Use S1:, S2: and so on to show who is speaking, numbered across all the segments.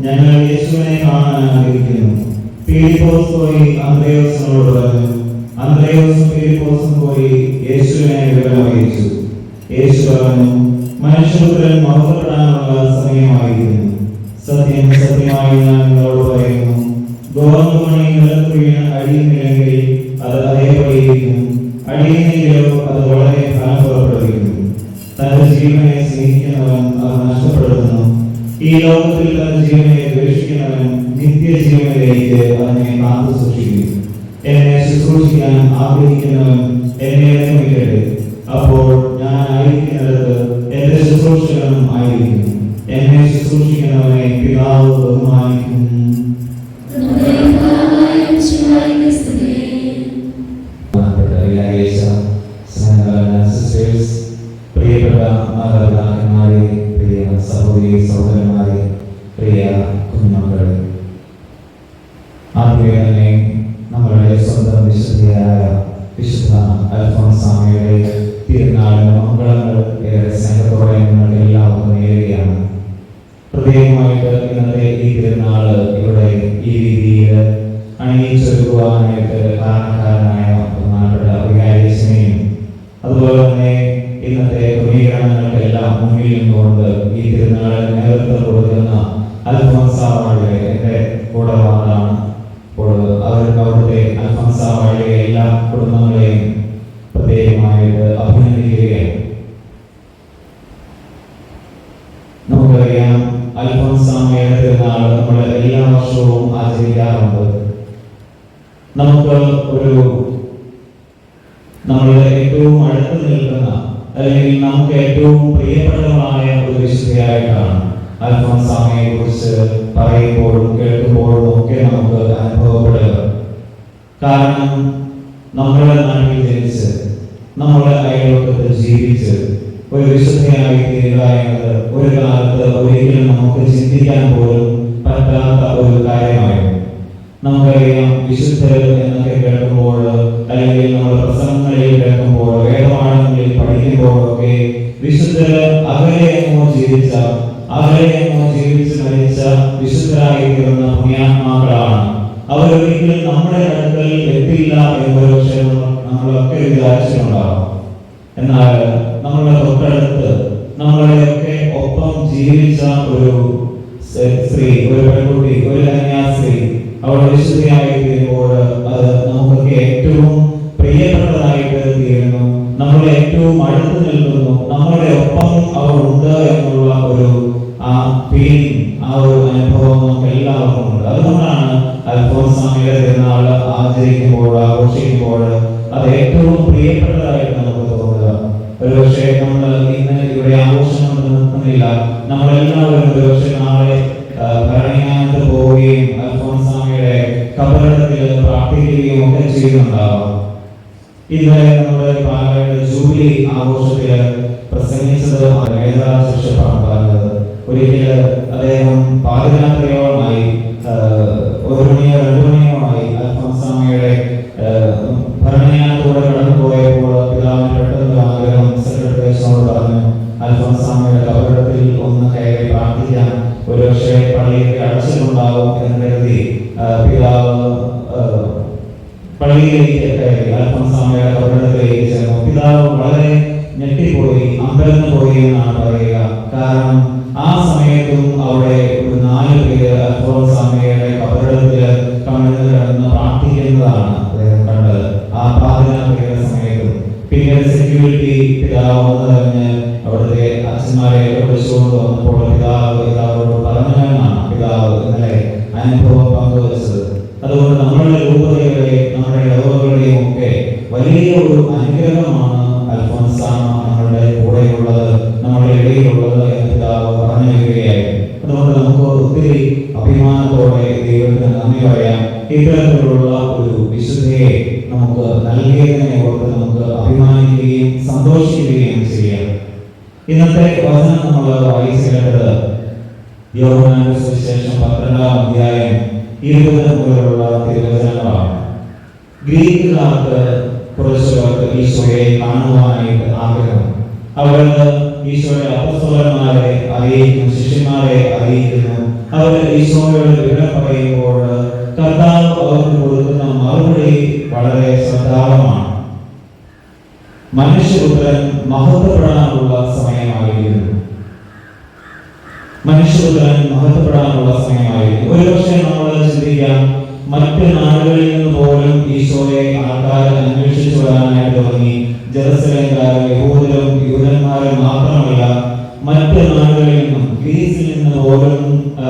S1: ഞങ്ങൾ യേശുവിനെ പോയി പറഞ്ഞു. പോയി യേശുവിനെ മനുഷ്യപുത്രൻ സമയമായിരിക്കുന്നു. സത്യം സത്യമായി ഞാൻ പറയുന്നു. അത് വളരെ സ്നേഹിക്കുന്നവൻ അത് നഷ്ടപ്പെടുന്നു ഈ ലോകത്തിൽ തന്റെ ജീവനെ ദ്വേഷിക്കുന്നവൻ നിത്യജീവനിലേക്ക് അവനെ കാത്തു സൂക്ഷിക്കും എന്നെ ശുശ്രൂഷിക്കാൻ ആഗ്രഹിക്കുന്നവൻ എന്നെ അനുഭവിക്കട്ടെ അപ്പോൾ ഞാൻ ആയിരിക്കുന്നിടത്ത് എന്റെ ശുശ്രൂഷകളും ആയിരിക്കും. എന്നെ ശുശ്രൂഷിക്കുന്നവനെ പിതാവ് തിരുനാൾ ഇവിടെ ഈ രീതിയിൽ അണിയിച്ചൊരുക്കുവാനായിട്ട് കാരണക്കാരനായ ബഹുമാനപ്പെട്ട വികാരിസിനെയും അതുപോലെ തന്നെ ഇന്നത്തെ ക്രമീകരണങ്ങൾക്കെല്ലാം മുന്നിൽ നിന്നുകൊണ്ട് ഈ തിരുനാളിൽ നേതൃത്വം കൊടുക്കുന്ന അൽഫോൻസാവാളിയെ എന്റെ കൂടെ വന്നതാണ്. അപ്പോൾ അവർക്ക് അവിടുത്തെ അൽഫോൻസാവാളിയെ എല്ലാ കുടുംബങ്ങളെയും ആചരിക്കാറുണ്ട് നമുക്ക് ഒരു നമ്മളുടെ ഏറ്റവും അടുത്ത് നിൽക്കുന്ന അല്ലെങ്കിൽ നമുക്ക് ഏറ്റവും പ്രിയപ്പെട്ടവരായ ഒരു വിശുദ്ധയായിട്ടാണ് അൽഫോൻസാമയെ കുറിച്ച് പറയുമ്പോഴും കേൾക്കുമ്പോഴും ഒക്കെ നമുക്ക് അനുഭവപ്പെടുക കാരണം നമ്മുടെ നാട്ടിൽ ജനിച്ച് നമ്മുടെ അയൽവക്കത്ത് ജീവിച്ച് ഒരു വിശുദ്ധയായി തീരുക എന്നത് ഒരു കാലത്ത് ഒരിക്കലും നമുക്ക് ചിന്തിക്കാൻ പോലും പറ്റാത്ത ഒരു കാര്യമായിരുന്നു. നമുക്കറിയാം വിശുദ്ധർ എന്നൊക്കെ കേൾക്കുമ്പോൾ അല്ലെങ്കിൽ നമ്മുടെ പ്രസംഗങ്ങളിൽ കേൾക്കുമ്പോൾ വേദപാഠങ്ങളിൽ പഠിക്കുമ്പോഴൊക്കെ വിശുദ്ധർ അകലെയെങ്ങോ ജീവിച്ച അകലെയെങ്ങോ ജീവിച്ച് മരിച്ച വിശുദ്ധരായി തീർന്ന പുണ്യാത്മാക്കളാണ് അവരൊരിക്കലും നമ്മുടെ അടുക്കൽ എത്തില്ല എന്നൊരു വിഷയം നമ്മളൊക്കെ വിചാരിച്ചിട്ടുണ്ടാകും. എന്നാൽ നമ്മളുടെ തൊട്ടടുത്ത് നമ്മളെയൊക്കെ ഒപ്പം ജീവിച്ച ഒരു സ്ത്രീ ഒരു പെൺകുട്ടി ഒരു കന്യാസ്ത്രീ അവൾ വിശുദ്ധിയായി അത് നമുക്കൊക്കെ ഏറ്റവും പ്രിയപ്പെട്ടതായിട്ട് തീരുന്നു. നമ്മളെ ഏറ്റവും അടുത്ത് നിൽക്കുന്നു. നമ്മളുടെ ഒപ്പം അവർ ഉണ്ട് എന്നുള്ള ഒരു ആ ഫീലിംഗ് ആ ഒരു അനുഭവം നമുക്ക് എല്ലാവർക്കും ഉണ്ട്. അതുകൊണ്ടാണ് അൽഫോൻസാമിയുടെ തിരുനാൾ ആചരിക്കുമ്പോൾ ആഘോഷിക്കുമ്പോൾ അത് ഏറ്റവും പ്രിയപ്പെട്ടതായിട്ട് നമുക്ക് തോന്നുക. ഒരുപക്ഷെ നമ്മൾ ഇന്ന് ഇവിടെ ആഘോഷം കൊണ്ട് നിൽക്കുന്നില്ല നമ്മളെല്ലാവരും ഒരുപക്ഷെ നാളെ ഭരണങ്ങാനത്ത് പോവുകയും അൽഫോൻസാമിയുടെ കബറിടത്തിൽ പ്രാർത്ഥിക്കുകയും ഒക്കെ ചെയ്യുന്നുണ്ടാവാം. ഇന്നലെ നമ്മുടെ പാലയുടെ ജൂബിലി ആഘോഷത്തിൽ പ്രസംഗിച്ചത് വേദാശിക്ഷപ്പാണ് പറഞ്ഞത്. ഒരിക്കൽ അദ്ദേഹം പാതിരാത്രിയോളമായി ഒരു മണിയോ രണ്ടു മണിയോളമായി അൽഫോൻസാമയുടെ ഭരണയാനത്തൂടെ പ്രാർത്ഥിക്കാൻ ഒരുപക്ഷെ പള്ളിയിലേക്ക് അടച്ചിട്ടുണ്ടാവും എന്ന് കരുതി പിതാവ് പള്ളിയിലേക്ക് അല്പം അൽഫോൻസാമയുടെ ദൈവത്തിന് നന്ദി പറയാം. ഇത്തരത്തിലുള്ള ഒരു വിശുദ്ധയെ നമുക്ക് നൽകിയതിനെ ഓർത്ത് നമുക്ക് അഭിമാനിക്കുകയും സന്തോഷിക്കുകയും ചെയ്യാം. ഇന്നത്തെ വചനം നമ്മൾ വായിച്ചു കേട്ടത് യോഹന്നാന്റെ സുവിശേഷം പന്ത്രണ്ടാം അധ്യായം ഇരുപത് മുതലുള്ള തിരുവചനങ്ങളാണ്. ഗ്രീക്കുകാർക്ക് കുറച്ചുപേർക്ക് ഈശോയെ കാണുവാനായിട്ട് ആഗ്രഹം. അവർ ഈശോയുടെ അപ്പസ്തോലന്മാരെ അറിയിക്കുന്നു ശിഷ്യന്മാരെ അറിയിക്കുന്നു. അവർ ഈശോയോട് വിവരം പറയുമ്പോൾ കർത്താവ് അവർക്ക് കൊടുക്കുന്ന മറുപടി വളരെ ശ്രദ്ധാളമാണ്. മനുഷ്യപുത്രൻ മഹത്വപ്പെടാനുള്ള സമയമായിരിക്കുന്നു. മനുഷ്യപുത്രൻ മഹത്വപ്പെടാനുള്ള സമയമായിരിക്കുന്നു. ഒരുപക്ഷെ നമ്മൾ ചിന്തിക്കാം മറ്റ് നാടുകളിൽ നിന്ന് പോലും ഈശോയെ ആൾക്കാർ അന്വേഷിച്ചു വരാനായിട്ട് തുടങ്ങി. ജെറുസലേംകാരും യഹൂദരും യൂതന്മാരും മാത്രമല്ല മറ്റ് നാടുകളിൽ നിന്നും ഗ്രീസിൽ ആ,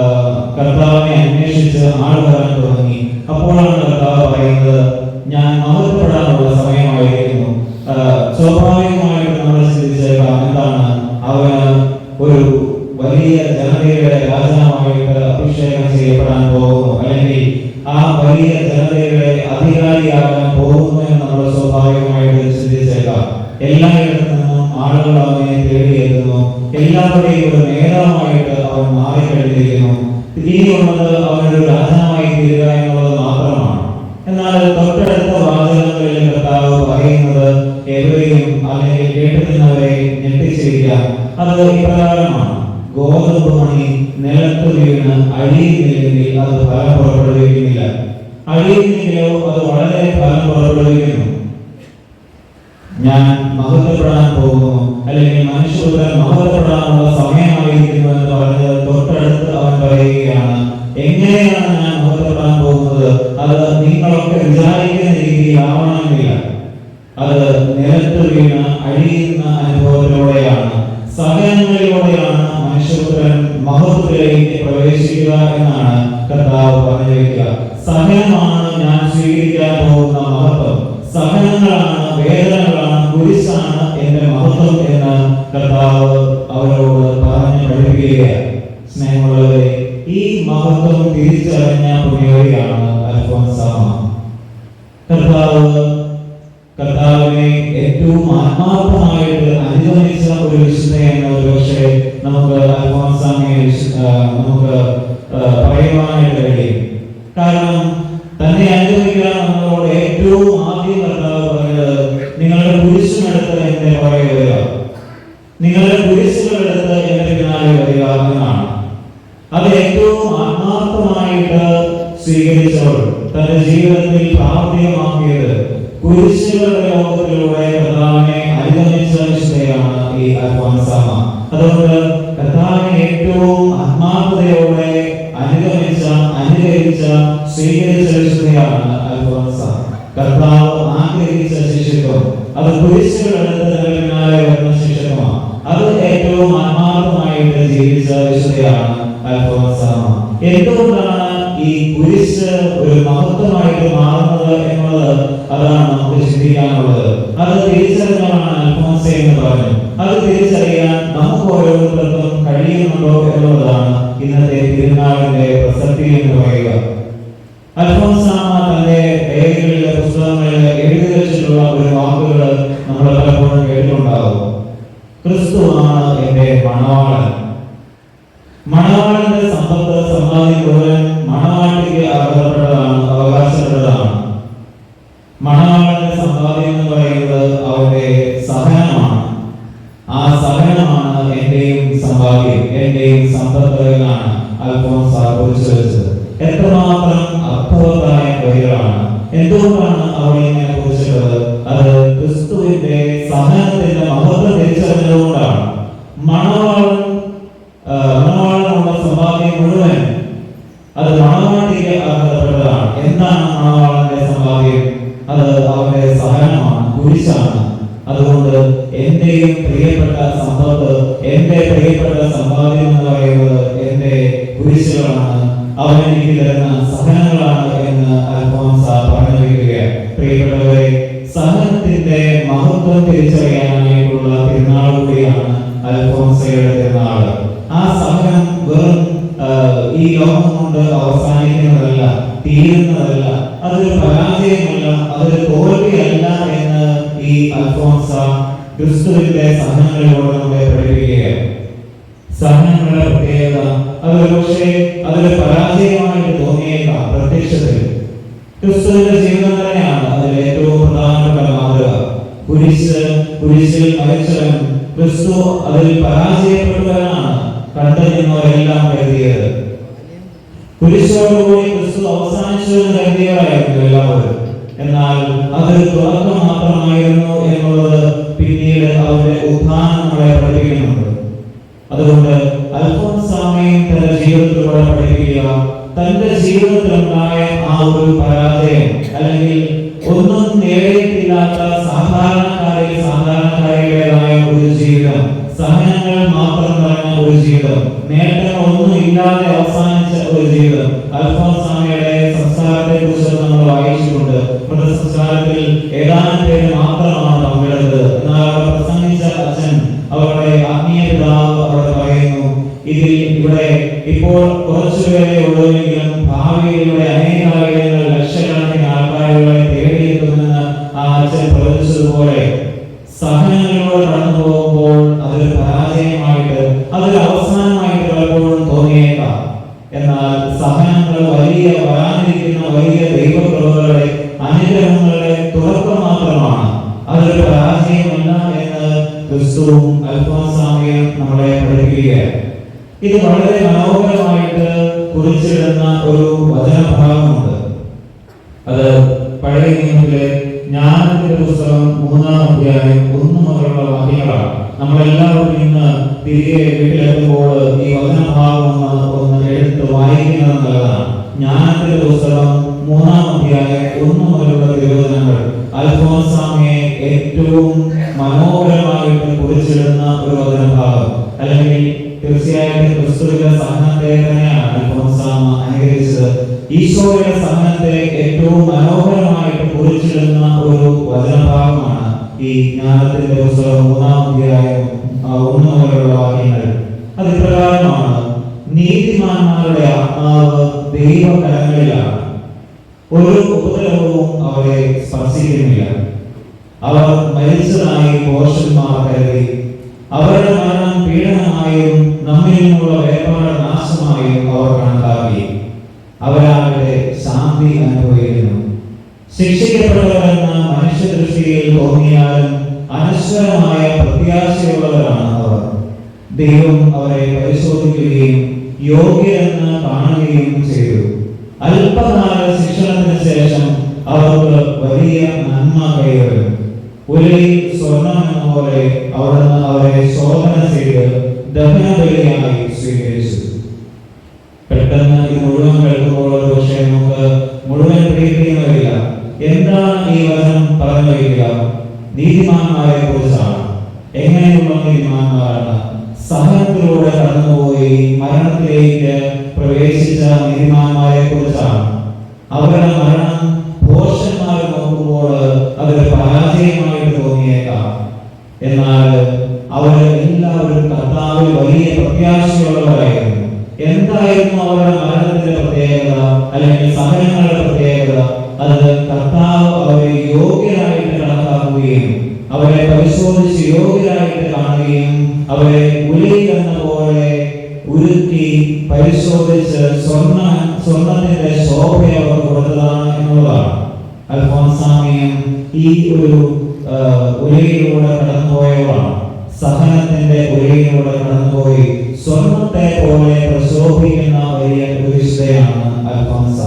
S1: കർത്താവിനെ അന്വേഷിച്ച് ആൾ വരാൻ തുടങ്ങി. അപ്പോഴാണ് കർത്താവ് പറയുന്നത് ഞാൻ മഹത്വപ്പെടാനുള്ള സമയമായിരിക്കുന്നു. സ്വാഭാവികമായിട്ട് നമ്മൾ ചിന്തിച്ചേക്കാം എന്താണ്? അവന് ഒരു വലിയ ജനതയുടെ രാജാവായിട്ട് അഭിഷേകം ചെയ്യപ്പെടാൻ പോകുന്നു അല്ലെങ്കിൽ ആ വലിയ ജനതയുടെ അധികാരിയാകാൻ പോകുന്നു എന്ന് നമ്മൾ സ്വാഭാവികമായിട്ട് ചിന്തിച്ചേക്കാം. എല്ലായിടത്തു നിന്നും ആളുകൾ അവനെ തേടിയെത്തുന്നു. എല്ലാവരുടെയും മാറിക്കഴിഞ്ഞിരിക്കുന്നു അവനൊരു രാജാവായി തീരുക എന്നുള്ളത് മാത്രമാണ്. എന്നാൽ തൊട്ടടുത്ത വാചകങ്ങളിൽ കർത്താവ് പറയുന്നത് എവരെയും അല്ലെങ്കിൽ കേട്ടുനിന്നവരെ ഞെട്ടിച്ചിരിക്കാം അത് ഇപ്രകാരമാണ്. ഗോതമ്പ് മണി നിലത്ത് വീണ് അഴിയുന്നില്ലെങ്കിൽ അത് ഫലം പുറപ്പെടുവിക്കുന്നില്ല. അഴിയുന്നെങ്കിലോ ഏറ്റവും ആത്മാർത്ഥമായിട്ട് അനുഗമിച്ച ഒരു വിശുദ്ധ എന്ന ഒരു പക്ഷേ നമുക്ക് അൽഫോൻസാമയെ നമുക്ക് പറയുവാനായിട്ട് കഴിയും. കാരണം തന്നെ അനുഗമിക്കാൻ നമ്മളോട് ഏറ്റവും ആദ്യം കർത്താവ് പറഞ്ഞത് നിങ്ങളുടെ കുരിശുമെടുത്ത് എന്നെ പുറകെ അനുകരിച്ച സ്വീകരിച്ച വിശുദ്ധയാണ് അൽഫോൻസ കർത്താവ് ആഗ്രഹിച്ച ശിഷ്യത്വം അത് കുരിശുകളെടുത്ത് പിന്നാലെ വരുന്ന ശിഷ്യത്വമാണ് അത് ഏറ്റവും ആത്മാർത്ഥമായിട്ട് ജീവിച്ച വിശുദ്ധയാണ് അൽഫോൻസ എന്തുകൊണ്ടാണ് ഈ കുരിശ് ഒരു മഹത്വമായിട്ട് മാറുന്നത് എന്നുള്ളത് അതാണ് നമുക്ക് ചിന്തിക്കാനുള്ളത്. അത് തിരിച്ചറിഞ്ഞാണ് അൽഫോൻസ എന്ന് പറഞ്ഞു അത് തിരിച്ചറിയാൻ നമുക്ക് ഓരോരുത്തർക്കും കഴിയുന്നുണ്ടോ എന്നുള്ളതാണ് ഇന്നത്തെ തിരുനാളിന്റെ പ്രസക്തി എന്ന് പറയുക. അൽഫോൻസാമ തന്റെ ഡയറികളിലെ പുസ്തകങ്ങളിൽ എഴുതി വെച്ചിട്ടുള്ള ഒരു വാക്കുകൾ നമ്മൾ പലപ്പോഴും കേട്ടിട്ടുണ്ടാകും. ക്രിസ്തുവാണ് എന്റെ മണവാളൻ. സഹനങ്ങളുടെ പ്രത്യേകത അതൊരു പക്ഷേ അതൊരു പരാജയമായിട്ട് തോന്നിയേക്കാം പ്രത്യക്ഷത്തിൽ. ക്രിസ്തുവിന്റെ ജീവിതം തന്നെയാണ് അതിൽ ഏറ്റവും പ്രധാനപ്പെട്ട മാതൃക കുരിശ് കുരിശിൽ മരിച്ചവൻ ക്രിസ്തു അതിൽ പരാജയപ്പെട്ടവരാണ് കണ്ടെത്തുന്നവരെല്ലാം കരുതിയത് കുരിശോടുകൂടി ക്രിസ്തു അവസാനിച്ചു എന്ന് കരുതിയവരായിരുന്നു എല്ലാവരും. എന്നാൽ അതൊരു തുടക്കം മാത്രമായിരുന്നു എന്നുള്ളത് പിന്നീട് അവരുടെ ഉത്ഥാനം നമ്മളെ പഠിപ്പിക്കുന്നുണ്ട്. അതുകൊണ്ട് അൽഫോൻസാമയും തന്റെ ജീവിതത്തിലൂടെ പഠിപ്പിക്കുക. തന്റെ ജീവിതത്തിലുണ്ടായ ആ ഒരു പരാജയം അല്ലെങ്കിൽ ഒന്നും നേടിയിട്ടില്ലാത്ത സാധാരണക്കാരിൽ സഹനങ്ങൾ വലിയ വരാനിരിക്കുന്ന വലിയ ദൈവപ്രഭുകളുടെ അനുഗ്രഹങ്ങളുടെ തുടക്കം മാത്രമാണ്. അതൊരു പരാജയമല്ല എന്ന് ക്രിസ്തുവും അൽഫോൻസാമിയും നമ്മളെ പഠിപ്പിക്കുകയാണ്. ഇത് വളരെ മനോഹരമായിട്ട് കുറിച്ചിടുന്ന ഒരു വചനഭാഗമുണ്ട്. അത് പഴയ നിയമത്തിലെ ജ്ഞാനത്തിന്റെ പുസ്തകം മൂന്നാം അധ്യായം ഒന്ന് മുതലുള്ള വാക്യങ്ങളാണ്. നമ്മളെല്ലാവരും ഇന്ന് തിരികെ വീട്ടിലെത്തുമ്പോൾ ഈ വചനഭാഗം ഒന്ന് എടുത്ത് വായിക്കുന്നത് നല്ലതാണ് ജ്ഞാനത്തിന്റെ പുസ്തകം മൂന്നാം അധ്യായം ഒന്ന് മുതലുള്ള തിരുവചനങ്ങൾ. അൽഫോൻസാമിയെ ഏറ്റവും മനോഹരമായിട്ട് കുറിച്ചിടുന്ന ഒരു വചനഭാഗം. അല്ലെങ്കിൽ തീർച്ചയായിട്ടും ക്രിസ്തുവിന്റെ സഹനത്തെ തന്നെയാണ് അൽഫോൻസാമ അനുകരിച്ചത്. ഈശോയുടെ സഹനത്തെ ഏറ്റവും മനോഹരമായിട്ട് കുറിച്ചിടുന്ന ഒരു വചനഭാഗമാണ് ഈ ജ്ഞാനത്തിന്റെ പുസ്തകം മൂന്നാം അധ്യായം ഒന്ന് മുതലുള്ള വാക്യങ്ങൾ. അത് പ്രകാരമാണ് നീതിമാന്മാരുടെ ആത്മാവ് ദൈവകരങ്ങളിലാണ്. ഒരു ഉപദ്രവവും അവരെ സ്പർശിക്കുന്നില്ല. അവർ മരിച്ചതായി പോഷന്മാർ കരുതി. അവരുടെ മരണം പീഡനമായും നമ്മിൽ നിന്നുള്ള വേർപാട് നാശമായും അവർ കണക്കാക്കി. അവരാകട്ടെ ശാന്തി അനുഭവിക്കുന്നു. ശിക്ഷിക്കപ്പെട്ടവരെന്ന മനുഷ്യദൃഷ്ടിയിൽ തോന്നിയാലും അനശ്വരമായ പ്രത്യാശയുള്ളവരാണ് അവർ ദൈവം അവരെ പരിശോധിക്കുകയും യോഗ്യരെന്ന് കാണുകയും ചെയ്തു. അല്പകാല ശിക്ഷണത്തിന് ശേഷം അവർക്ക് വലിയ നന്മ കൈവരും. ഉലയിൽ സ്വർണം എന്ന പോലെ അവിടുന്ന് അവരെ ശോധന ചെയ്ത് ദഹനബലിയായി സ്വീകരിച്ചു. പെട്ടെന്ന് ഇത് മുഴുവൻ കേൾക്കുമ്പോൾ പക്ഷേ നമുക്ക് എന്താണ് ഈ വചനം പറഞ്ഞു വയ്ക്കുക നീതിമാന്മാരെ കുറിച്ചാണ്. എങ്ങനെയുള്ള നീതിമാന്മാരാണ്? സഹനത്തിലൂടെ കടന്നുപോയി മരണത്തിലേക്ക് ആ, ഉലയിലൂടെ കടന്നുപോയവളാണ്. സഹനത്തിന്റെ ഉലയിലൂടെ കടന്നുപോയി സ്വർണത്തെ പോലെ പ്രശോഭിക്കുന്ന വലിയ പ്രതിഷ്ഠയാണ് അൽഫോൻസ.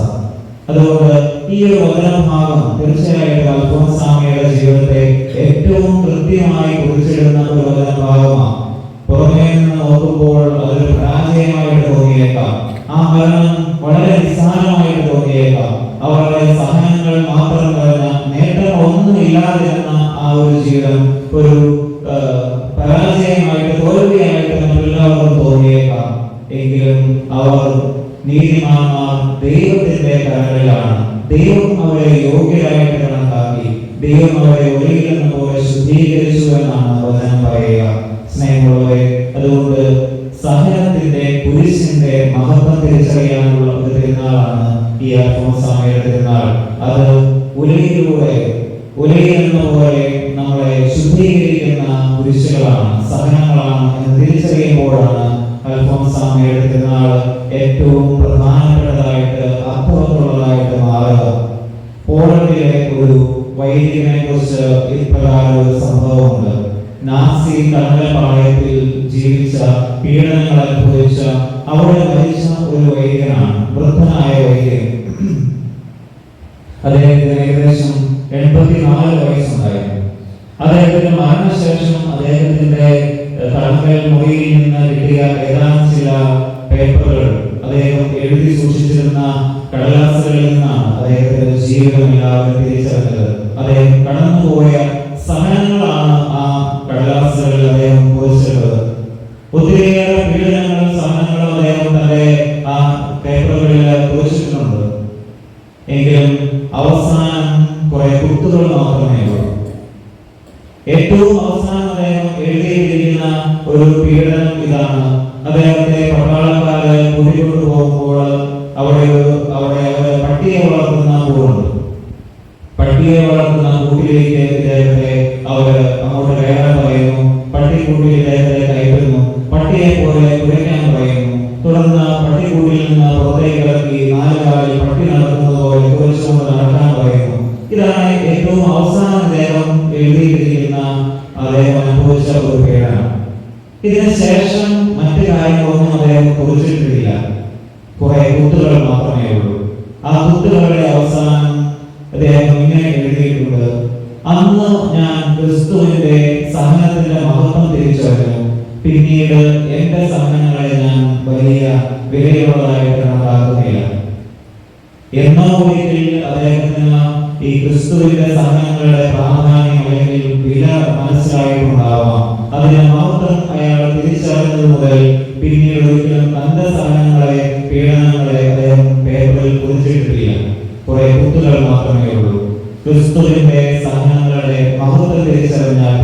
S1: അതുകൊണ്ട് ഈ ഒരു വചനഭാഗം തീർച്ചയായിട്ടും അൽഫോൻസാമയുടെ ജീവിതത്തെ ഏറ്റവും കൃത്യമായി കുറിച്ചിടുന്ന ഒരു വചനഭാഗമാണ് പുറമേ നിന്ന് നോക്കുമ്പോൾ അതൊരു പരാജയമായിട്ട് തോന്നിയേക്കാം. ആ മരണം വളരെ നിസ്സാരമായിട്ട് തോന്നിയേക്കാം. അവരുടെ സഹനങ്ങൾ മാത്രം നിറഞ്ഞ നേട്ടങ്ങളൊന്നും ഇല്ലാതിരുന്ന ആ ഒരു ജീവിതം ഒരു പരാജയമായിട്ട് തോൽവിയായിട്ട് മറ്റെല്ലാവർക്കും തോന്നിയേക്കാം. എങ്കിലും അവർ നീതിമാന്മാർ ദൈവത്തിന്റെ കരങ്ങളിലാണ്. ദൈവം അവരെ യോഗ്യരായിട്ട് കണക്കാക്കി. ദൈവം അവരെ ഒരിക്കലെന്ന പോലെ ശുദ്ധീകരിച്ചു എന്നാണ് വചനം പറയുക. സ്നേഹമുള്ളവരെ അതുകൊണ്ട് സഹനത്തിന്റെ കുരിശിന്റെ മഹത്വം തിരിച്ചറിയാനുള്ള ഒരു തിരുനാളാണ് ഈ അൽഫോൻസാമയുടെ തിരുനാൾ. അത് ഉലയിലൂടെ ഉലയിൽ എന്ന പോലെ നമ്മളെ ശുദ്ധീകരിക്കുന്ന കുരിശുകളാണ് സഹനങ്ങളാണ് എന്ന് തിരിച്ചറിയുമ്പോഴാണ് അൽഫോൻസാമയുടെ തിരുനാൾ ഏറ്റവും പ്രധാനപ്പെട്ടതായിട്ട് അർത്ഥവത്തുള്ളതായിട്ട് മാറുക. പോളണ്ടിലെ ഒരു വൈദികനെ കുറിച്ച് ഇപ്രകാരം ഒരു സംഭവമുണ്ട്. നാസി കടലപ്പാളയത്തിൽ ജീവിച്ച പീഡനങ്ങൾ അനുഭവിച്ച അവിടെ മരിച്ച ഒരു വൈദ്യനാണ് വൃദ്ധനായ വൈദ്യൻ അദ്ദേഹത്തിന് ഏകദേശം എൺപത്തിനാല് വയസ്സുണ്ടായിരുന്നു. അദ്ദേഹത്തിന്റെ മരണശേഷം അദ്ദേഹത്തിന്റെ തലമുറയിൽ മുറിയിൽ നിന്ന് കിട്ടിയ ഏതാനും ചില പേപ്പറുകൾ അദ്ദേഹം എഴുതി സൂക്ഷിച്ചിരുന്ന കടലാസുകളിൽ നിന്നാണ് അദ്ദേഹത്തിന്റെ ജീവിതം എല്ലാവരും തിരിച്ചറിഞ്ഞത്. അദ്ദേഹം കടന്നുപോയ സഹനങ്ങളാണ് അവസാനം കുറെ കുത്തുകൾ മാത്രമേ ഉള്ളൂ. ഏറ്റവും അവസാനം അദ്ദേഹം എഴുതിയിരിക്കുന്ന ഒരു പീഡനം ഇതാണ്. അദ്ദേഹത്തെ പട്ടാളക്കാര് കൂട്ടിക്കൊണ്ടു പോകുമ്പോൾ അവിടെ ഒരു അവിടെ അവരെ പട്ടിയെ വളർത്തുന്ന കൂടുണ്ട് പട്ടിയെ വളർത്തുന്ന കൂട്ടിലേക്ക് ഇദ്ദേഹത്തെ അവർ അങ്ങോട്ട് കയറാൻ പറയുന്നു. പട്ടിക്കൂട്ടിൽ ഇദ്ദേഹത്തെ കയറ്റുന്നു. പട്ടിയെ പോലെ ഇതിന് ശേഷം മറ്റു കാര്യങ്ങളൊന്നും അദ്ദേഹം കുറിച്ചിട്ടില്ല കുറെ കുത്തുകൾ മാത്രമേ ഉള്ളൂ. ആ കുത്തുകളുടെ അവസാനം അദ്ദേഹം ഇങ്ങനെ എഴുതിയിട്ടുണ്ട്. അന്ന് ഞാൻ ക്രിസ്തുവിന്റെ സഹനത്തിന്റെ മഹത്വം തിരിച്ചറിഞ്ഞു. പിന്നീട് എന്റെ സഹനങ്ങളെ ഞാൻ വലിയ വിലയുള്ളതായിട്ട് കണക്കാക്കുന്നില്ല. എന്നോ ഒരിക്കൽ അദ്ദേഹത്തിന് ഈ ക്രിസ്തുവിന്റെ സഹനങ്ങളുടെ പ്രാധാന്യം അല്ലെങ്കിൽ വില മനസ്സിലായിട്ടുണ്ടാവാം. അതിന്റെ മാത്രം അയാൾ തിരിച്ചറിഞ്ഞത് മുതൽ പിന്നീട് ഒരിക്കലും തന്റെ സഹനങ്ങളെ പീഡനങ്ങളെ അദ്ദേഹം പേപ്പറിൽ കുറിച്ചിട്ടില്ല കുറെ കുത്തുകൾ മാത്രമേ ഉള്ളൂ. ക്രിസ്തുവിന്റെ സഹനങ്ങളുടെ മഹത്വം തിരിച്ചറിഞ്ഞാൽ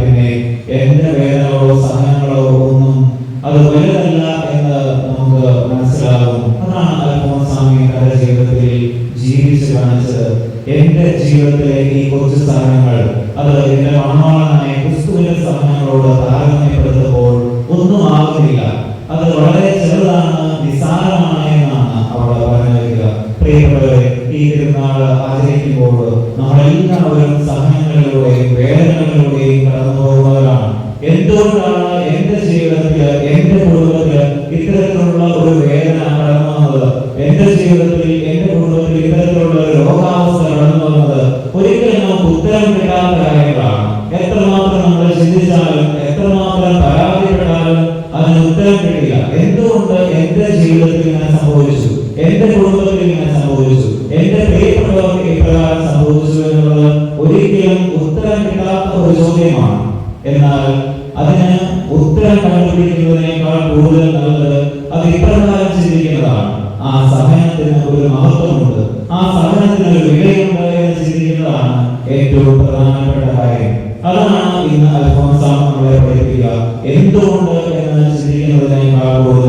S1: എന്തുകൊണ്ട് എന്ന്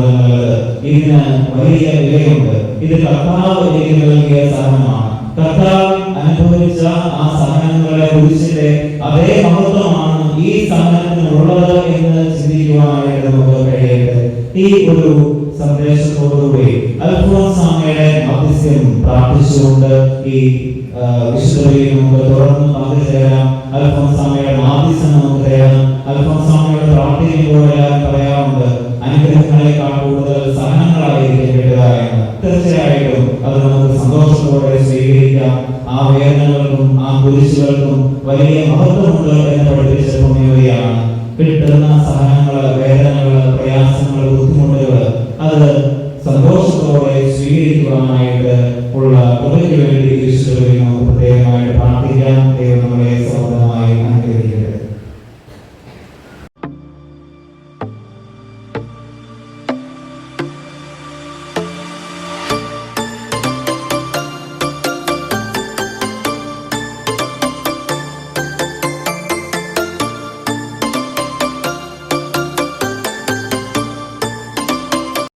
S1: നല്ലത് ഇതിന് വലിയ വിലയുണ്ട്. ഇത് കർത്താവ് എനിക്ക് കർത്താവ് അനുഭവിച്ച ആ സഹനങ്ങളെ അതേ മഹത്വമാണ് ഈ സഹനത്തിനുള്ളത് എന്ന് ചിന്തിക്കുവാനായിട്ട് നമുക്ക് ഈ ഒരു സന്ദേശത്തോടുകൂടി അൽഫോൻസാമയുടെ മധ്യസ്ഥ്യം പ്രാർത്ഥിച്ചുകൊണ്ട് ഈ വിശുദ്ധ നമുക്ക് തുടർന്ന് പങ്കുചേരാം അൽഫോൻസാമയുടെ മാധ്യസ്ഥം നമുക്ക് ചെയ്യുക. ആ വേദനകൾക്കും ആ കുരിശുകൾക്കും വലിയ മഹത്വമുണ്ട് എന്ന് പഠിപ്പിച്ച സമയവയാണ്. കിട്ടുന്ന സഹനങ്ങൾ വേദനകൾ പ്രയാസങ്ങൾ ബുദ്ധിമുട്ടുകൾ അത് സന്തോഷത്തോടെ സ്വീകരിക്കുവാനായിട്ട് ഉള്ള കൃപയ്ക്ക് വേണ്ടി ഈശ്വരവിനോ പ്രത്യേകമായിട്ട് പ്രാർത്ഥിക്കാം. ദൈവം നമ്മളെ സഹോദരൻ